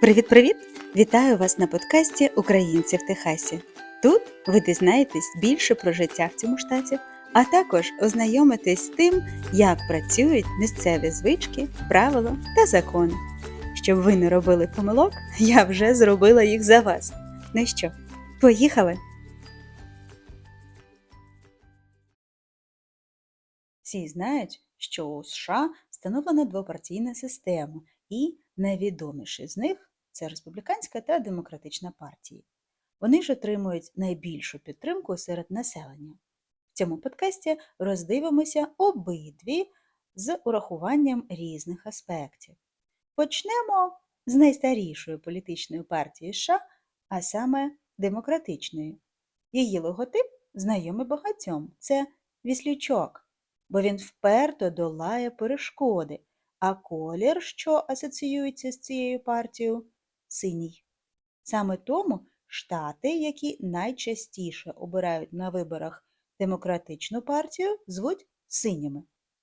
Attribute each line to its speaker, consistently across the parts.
Speaker 1: Привіт-привіт! Вітаю вас на подкасті Українці в Техасі. Тут ви дізнаєтесь більше про життя в цьому штаті, а також ознайомитесь з тим, як працюють місцеві звички, правила та закони. Щоб ви не робили помилок, я вже зробила їх за вас. Ну що, поїхали? Всі знають, що у США встановлена двопартійна система, і найвідоміші з них це республіканська та демократична партії. Вони ж отримують найбільшу підтримку серед населення. В цьому подкасті роздивимося обидві з урахуванням різних аспектів. Почнемо з найстарішої політичної партії США, а саме демократичної. Її логотип знайомий багатьом це віслючок, бо він вперто долає перешкоди, а колір, що асоціюється з цією партією, синій. Саме тому штати, які найчастіше обирають на виборах демократичну партію, звуть синіми.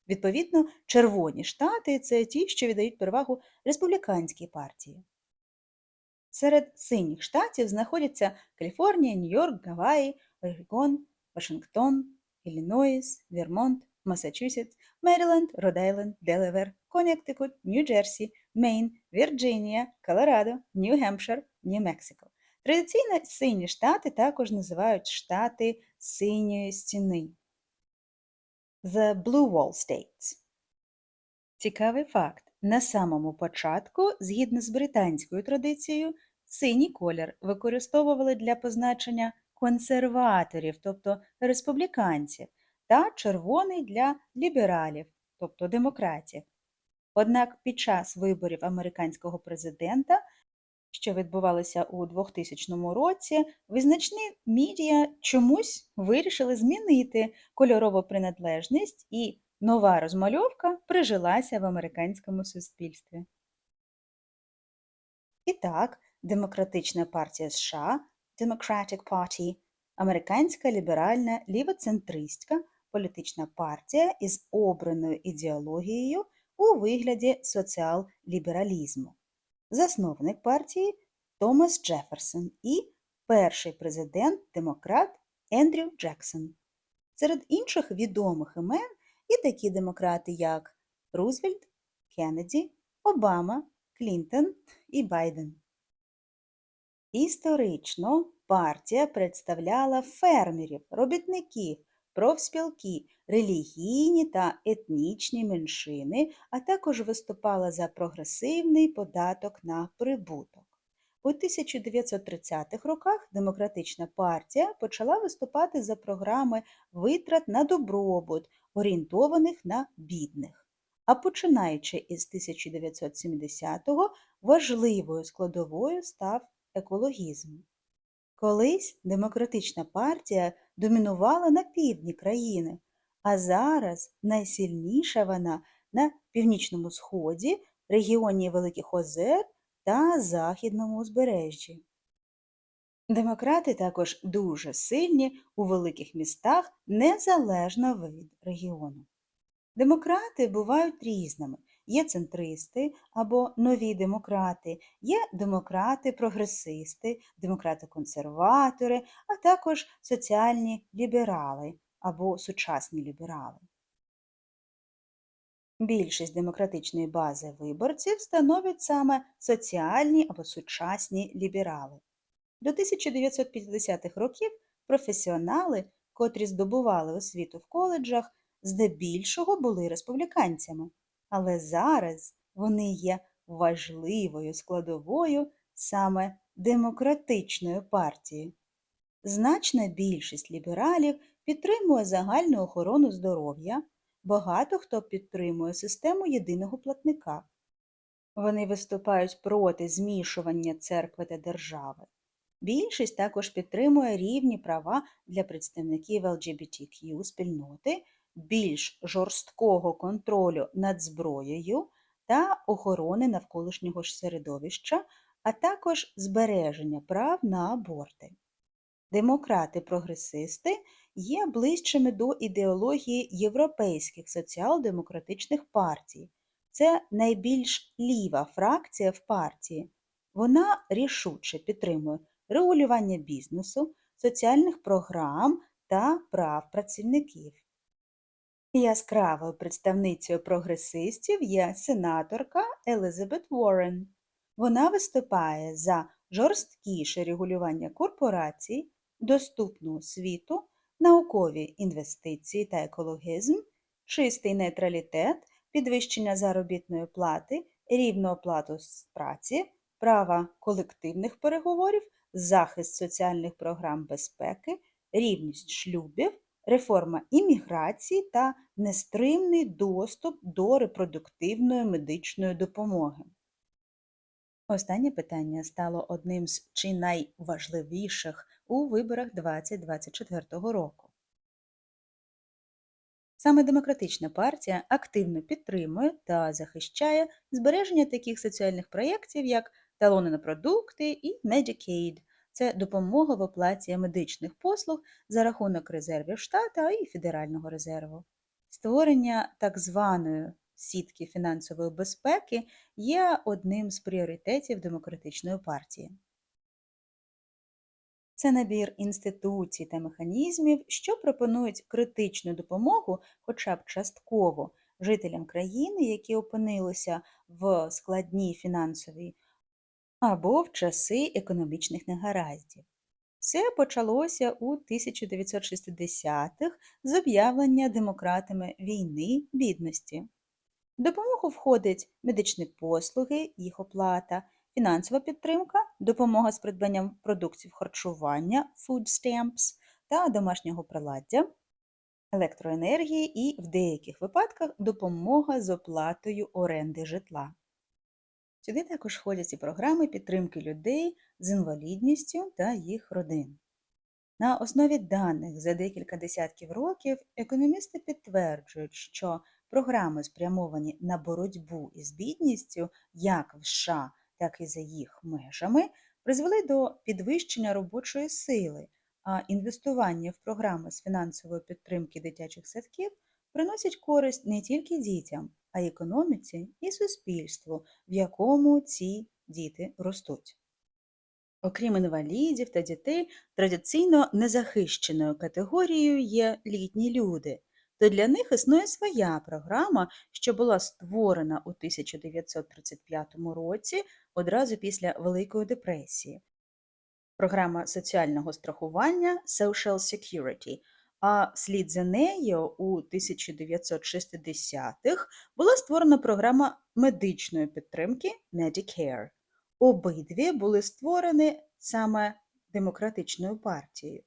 Speaker 1: Відповідно, червоні штати це ті, що віддають перевагу республіканській партії. Серед синіх штатів знаходяться Каліфорнія, Нью-Йорк, Гаваї, Орегон, Вашингтон, Іллінойс, Вермонт, Масачусетс, Меріленд, Род-Айленд, Делавер, Коннектикут, Нью-Джерсі, Мейн, Вірджинія, Колорадо, Нью-Гемпшир, Нью-Мексико. Традиційно сині штати також називають штати синьої стіни. The Blue Wall States. Цікавий факт. На самому початку, згідно з британською традицією, синій колір використовували для позначення консерваторів, тобто республіканців, та червоний для лібералів, тобто демократів. Однак під час виборів американського президента, що відбувалися у 2000 році, визначні медіа чомусь вирішили змінити кольорову приналежність і нова розмальовка прижилася в американському суспільстві. І так, Демократична партія США, Democratic Party, американська ліберальна лівоцентристська політична партія із обраною ідеологією у вигляді соціал-лібералізму. Засновник партії Томас Джеферсон і перший президент-демократ Ендрю Джексон. Серед інших відомих імен і такі демократи, як Рузвельт, Кеннеді, Обама, Клінтон і Байден. Історично партія представляла фермерів, робітників, профспілки, релігійні та етнічні меншини, а також виступала за прогресивний податок на прибуток. У 1930-х роках Демократична партія почала виступати за програми витрат на добробут, орієнтованих на бідних. А починаючи із 1970-го, важливою складовою став екологізм. Колись демократична партія домінувала на півдні країни, а зараз найсильніша вона на північному сході, регіоні Великих Озер та Західному узбережжі. Демократи також дуже сильні у великих містах незалежно від регіону. Демократи бувають різними. Є центристи або нові демократи, є демократи-прогресисти, демократи-консерватори, а також соціальні ліберали або сучасні ліберали. Більшість демократичної бази виборців становлять саме соціальні або сучасні ліберали. До 1950-х років професіонали, котрі здобували освіту в коледжах, здебільшого були республіканцями, але зараз вони є важливою складовою саме демократичної партії. Значна більшість лібералів підтримує загальну охорону здоров'я, багато хто підтримує систему єдиного платника. Вони виступають проти змішування церкви та держави. Більшість також підтримує рівні права для представників LGBTQ спільноти, більш жорсткого контролю над зброєю та охорони навколишнього ж середовища, а також збереження прав на аборти. Демократи-прогресисти є ближчими до ідеології європейських соціал-демократичних партій. Це найбільш ліва фракція в партії. Вона рішуче підтримує регулювання бізнесу, соціальних програм та прав працівників. Яскравою представницею прогресистів є сенаторка Елизабет Уоррен. Вона виступає за жорсткіше регулювання корпорацій, доступну освіту, наукові інвестиції та екологізм, чистий нейтралітет, підвищення заробітної плати, рівну оплату з праці, права колективних переговорів, захист соціальних програм безпеки, рівність шлюбів, реформа імміграції та нестримний доступ до репродуктивної медичної допомоги. Останнє питання стало одним з чи найважливіших у виборах 2024 року. Саме демократична партія активно підтримує та захищає збереження таких соціальних проєктів, як талони на продукти і Medicaid. Це допомога в оплаті медичних послуг за рахунок резервів штата і федерального резерву. Створення так званої сітки фінансової безпеки є одним з пріоритетів демократичної партії. Це набір інституцій та механізмів, що пропонують критичну допомогу, хоча б частково, жителям країни, які опинилися в складній фінансовій або в часи економічних негараздів. Це почалося у 1960-х з об'явлення демократами війни бідності. Допомогу входять медичні послуги, їх оплата, фінансова підтримка, допомога з придбанням продуктів харчування, food stamps та домашнього приладдя, електроенергії і в деяких випадках допомога з оплатою оренди житла. Сюди також входять і програми підтримки людей з інвалідністю та їх родин. На основі даних за декілька десятків років економісти підтверджують, що програми, спрямовані на боротьбу із бідністю, як в США, так і за їх межами, призвели до підвищення робочої сили, а інвестування в програми з фінансової підтримки дитячих садків приносять користь не тільки дітям, а економіці і суспільству, в якому ці діти ростуть. Окрім інвалідів та дітей, традиційно незахищеною категорією є літні люди, то для них існує своя програма, що була створена у 1935 році одразу після Великої депресії. Програма соціального страхування Social Security, а вслід за нею у 1960-х була створена програма медичної підтримки Medicare. Обидві були створені саме демократичною партією.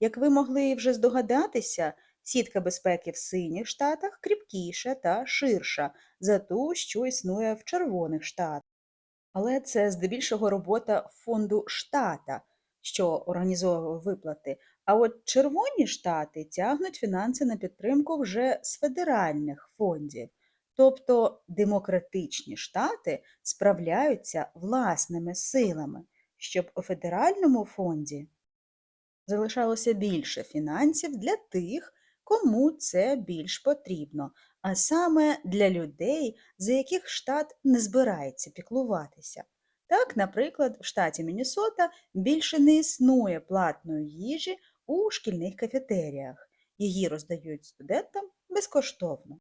Speaker 1: Як ви могли вже здогадатися, сітка безпеки в синіх штатах кріпкіша та ширша за ту, що існує в червоних штатах. Але це здебільшого робота фонду штата, що організовує виплати. А от червоні штати тягнуть фінанси на підтримку вже з федеральних фондів. Тобто демократичні штати справляються власними силами, щоб у федеральному фонді залишалося більше фінансів для тих, кому це більш потрібно, а саме для людей, за яких штат не збирається піклуватися. Так, наприклад, в штаті Міннесота більше не існує платної їжі у шкільних кафетеріях. Її роздають студентам безкоштовно.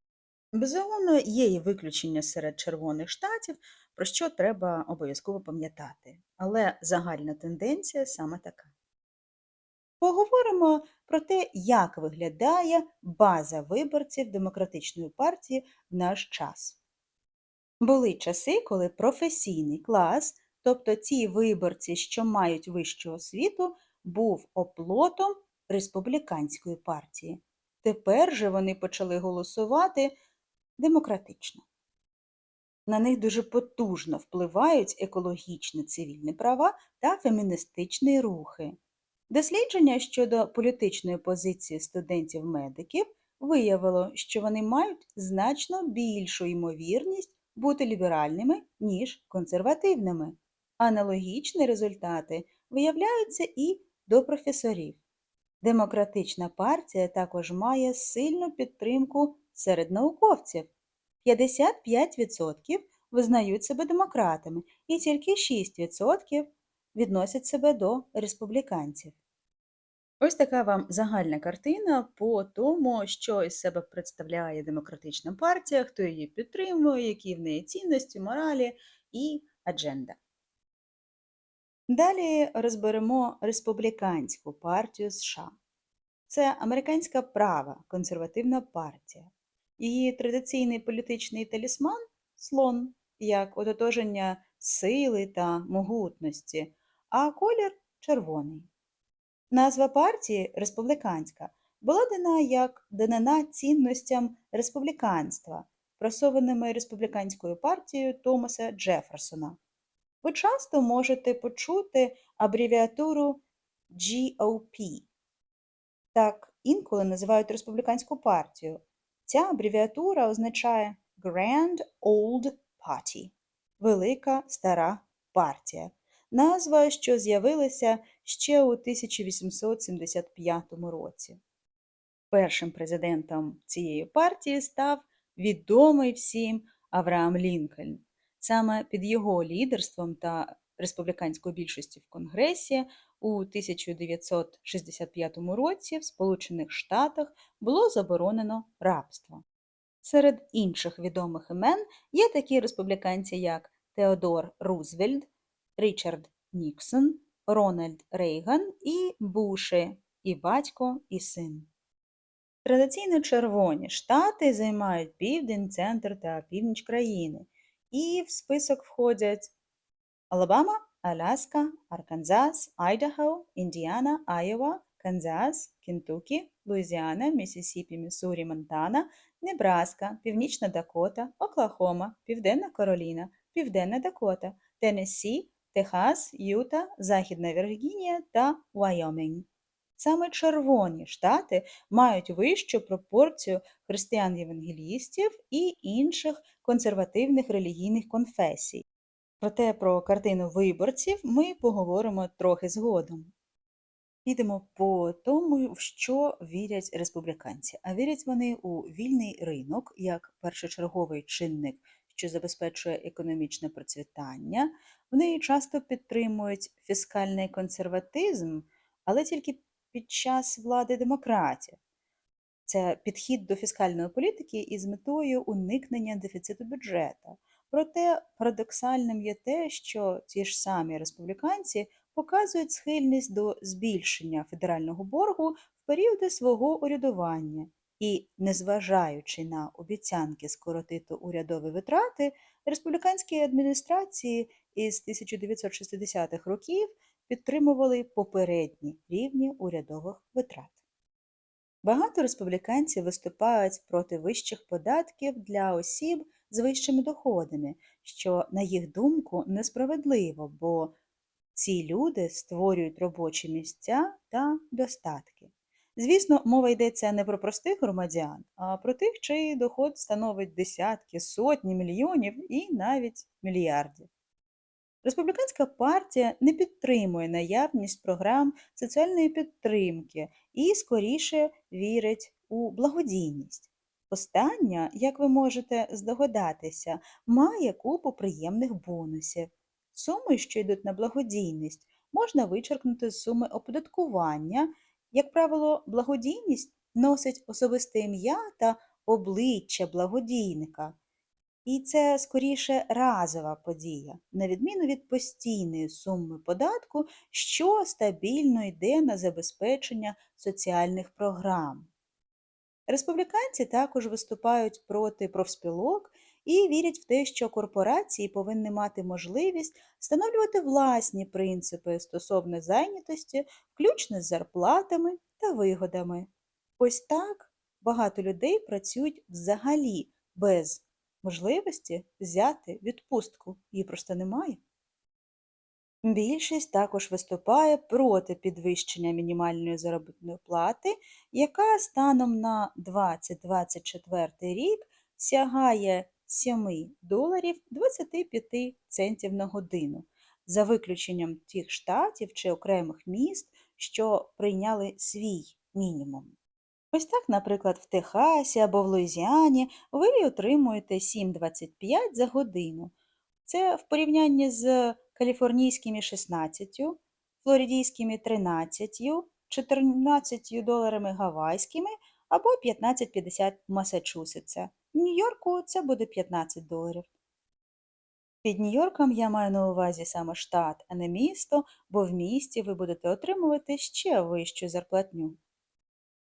Speaker 1: Безумовно, є і виключення серед червоних штатів, про що треба обов'язково пам'ятати, але загальна тенденція саме така. Поговоримо про те, як виглядає база виборців демократичної партії в наш час. Були часи, коли професійний клас, тобто ті виборці, що мають вищу освіту, був оплотом республіканської партії. Тепер же вони почали голосувати демократично. На них дуже потужно впливають екологічні цивільні права та феміністичні рухи. Дослідження щодо політичної позиції студентів-медиків виявило, що вони мають значно більшу ймовірність бути ліберальними, ніж консервативними. Аналогічні результати виявляються і до професорів. Демократична партія також має сильну підтримку серед науковців. 55% визнають себе демократами, і тільки 6% відносять себе до республіканців. Ось така вам загальна картина по тому, що із себе представляє демократична партія, хто її підтримує, які в неї цінності, моралі і адженда. Далі розберемо республіканську партію США. Це американська права консервативна партія. Її традиційний політичний талісман слон, як ототоження сили та могутності, а колір червоний. Назва партії республіканська була дана як данина цінностям республіканства, просованими республіканською партією Томаса Джеферсона. Ви часто можете почути абревіатуру GOP. Так інколи називають республіканську партію. Ця абревіатура означає Grand Old Party Велика Стара партія. Назва, що з'явилася ще у 1875 році. Першим президентом цієї партії став відомий всім Авраам Лінкольн. Саме під його лідерством та республіканською більшістю в Конгресі у 1965 році в Сполучених Штатах було заборонено рабство. Серед інших відомих імен є такі республіканці, як Теодор Рузвельт, Річард Ніксон, Рональд Рейган і Буші, і батько, і син. Традиційно червоні штати займають південь, центр та північ країни, і в список входять Алабама, Аляска, Арканзас, Айдахо, Індіана, Айова, Канзас, Кентукі, Луїзіана, Міссісіпі, Міссурі, Монтана, Небраска, Північна Дакота, Оклахома, Південна Кароліна, Південна Дакота, Теннессі, Техас, Юта, Західна Віргінія та Вайомінг. Саме червоні штати мають вищу пропорцію християн-євангелістів і інших консервативних релігійних конфесій. Проте про картину виборців ми поговоримо трохи згодом. Підемо по тому, в що вірять республіканці. А вірять вони у вільний ринок як першочерговий чинник, що забезпечує економічне процвітання. Вони часто підтримують фіскальний консерватизм, але тільки під час влади демократів. Це підхід до фіскальної політики із метою уникнення дефіциту бюджету. Проте парадоксальним є те, що ті ж самі республіканці показують схильність до збільшення федерального боргу в періоди свого урядування. І, незважаючи на обіцянки скоротити урядові витрати, республіканські адміністрації із 1960-х років підтримували попередні рівні урядових витрат. Багато республіканців виступають проти вищих податків для осіб з вищими доходами, що, на їх думку, несправедливо, бо ці люди створюють робочі місця та достатки. Звісно, мова йдеться не про простих громадян, а про тих, чий доход становить десятки, сотні мільйонів і навіть мільярдів. Республіканська партія не підтримує наявність програм соціальної підтримки і скоріше вірить у благодійність. Остання, як ви можете здогадатися, має купу приємних бонусів. Суми, що йдуть на благодійність, можна вичеркнути з суми оподаткування. Як правило, благодійність носить особисте ім'я та обличчя благодійника. І це скоріше разова подія, на відміну від постійної суми податку, що стабільно йде на забезпечення соціальних програм. Республіканці також виступають проти профспілок і вірять в те, що корпорації повинні мати можливість встановлювати власні принципи стосовно зайнятості, включно з зарплатами та вигодами. Ось так багато людей працюють взагалі без можливості взяти відпустку. Її просто немає. Більшість також виступає проти підвищення мінімальної заробітної плати, яка станом на 2024 рік сягає 7 доларів 25 центів на годину, за виключенням тих штатів чи окремих міст, що прийняли свій мінімум. Ось так, наприклад, в Техасі або в Луїзіані ви отримуєте 7,25 за годину, Це в порівнянні з каліфорнійськими 16, флоридійськими 13, 14 доларами гавайськими або 15,50 Масачусетса. В Нью-Йорку це буде 15 доларів. Під Нью-Йорком я маю на увазі саме штат, а не місто, бо в місті ви будете отримувати ще вищу зарплатню.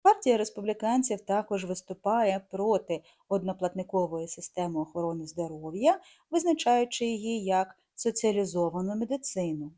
Speaker 1: Партія республіканців також виступає проти одноплатникової системи охорони здоров'я, визначаючи її як соціалізовану медицину.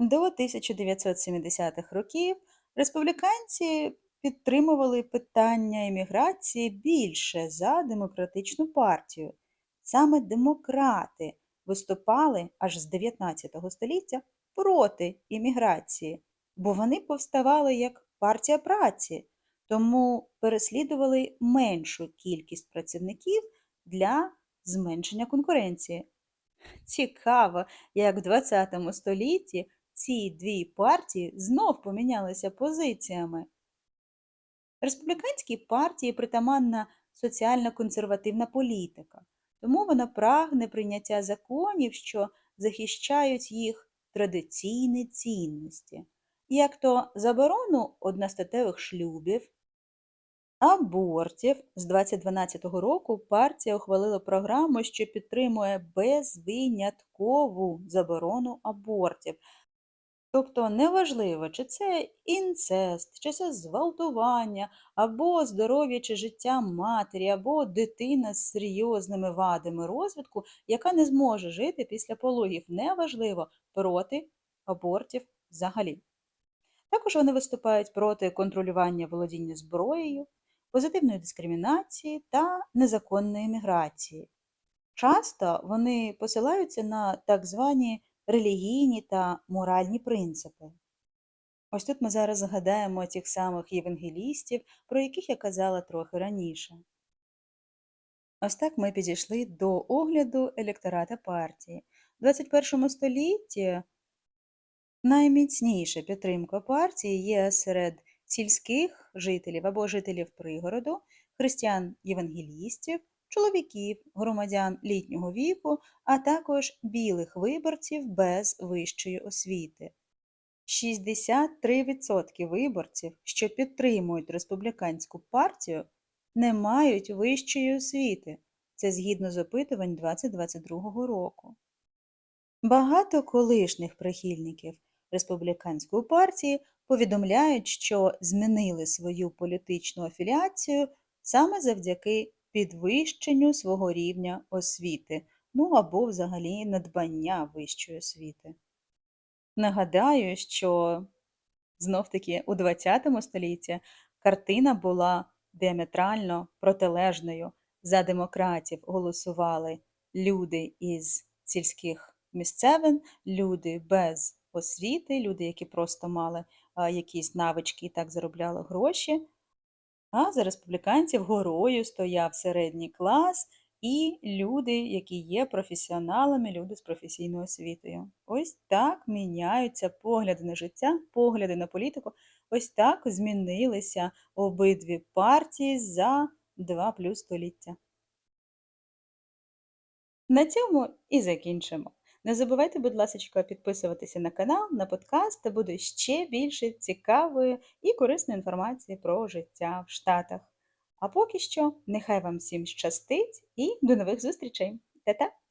Speaker 1: До 1970-х років республіканці підтримували питання імміграції більше за демократичну партію. Саме демократи виступали аж з 19 століття проти імміграції, бо вони повставали як партія праці, тому переслідували меншу кількість працівників для зменшення конкуренції. Цікаво, як в 20 столітті ці дві партії знов помінялися позиціями. Республіканській партії притаманна соціально-консервативна політика, тому вона прагне прийняття законів, що захищають їх традиційні цінності, як то заборону одностатевих шлюбів, абортів. З 2012 року партія ухвалила програму, що підтримує безвиняткову заборону абортів. Тобто неважливо, чи це інцест, чи це зґвалтування, або здоров'я чи життя матері, або дитина з серйозними вадами розвитку, яка не зможе жити після пологів, неважливо проти абортів взагалі. Також вони виступають проти контролювання володіння зброєю, позитивної дискримінації та незаконної міграції. Часто вони посилаються на так звані релігійні та моральні принципи. Ось тут ми зараз згадаємо тих самих євангелістів, про яких я казала трохи раніше. Ось так ми підійшли до огляду електората партії. У 21 столітті найміцніша підтримка партії є серед сільських жителів або жителів пригороду, християн-євангелістів, чоловіків, громадян літнього віку, а також білих виборців без вищої освіти. 63% виборців, що підтримують республіканську партію, не мають вищої освіти. Це згідно з опитувань 2022 року. Багато колишніх прихильників республіканської партії повідомляють, що змінили свою політичну афіліацію саме завдяки підвищенню свого рівня освіти, ну або взагалі надбання вищої освіти. Нагадаю, що знов-таки у ХХ столітті картина була діаметрально протилежною. За демократів голосували люди із сільських місцевин, люди без освіти, люди, які просто мали якісь навички і так заробляли гроші. А за республіканців горою стояв середній клас і люди, які є професіоналами, люди з професійною освітою. Ось так міняються погляди на життя, погляди на політику. Ось так змінилися обидві партії за два плюс століття. На цьому і закінчимо. Не забувайте, будь ласка, підписуватися на канал, на подкаст, та буде ще більше цікавої і корисної інформації про життя в Штатах. А поки що, нехай вам всім щастить і до нових зустрічей! Та-та!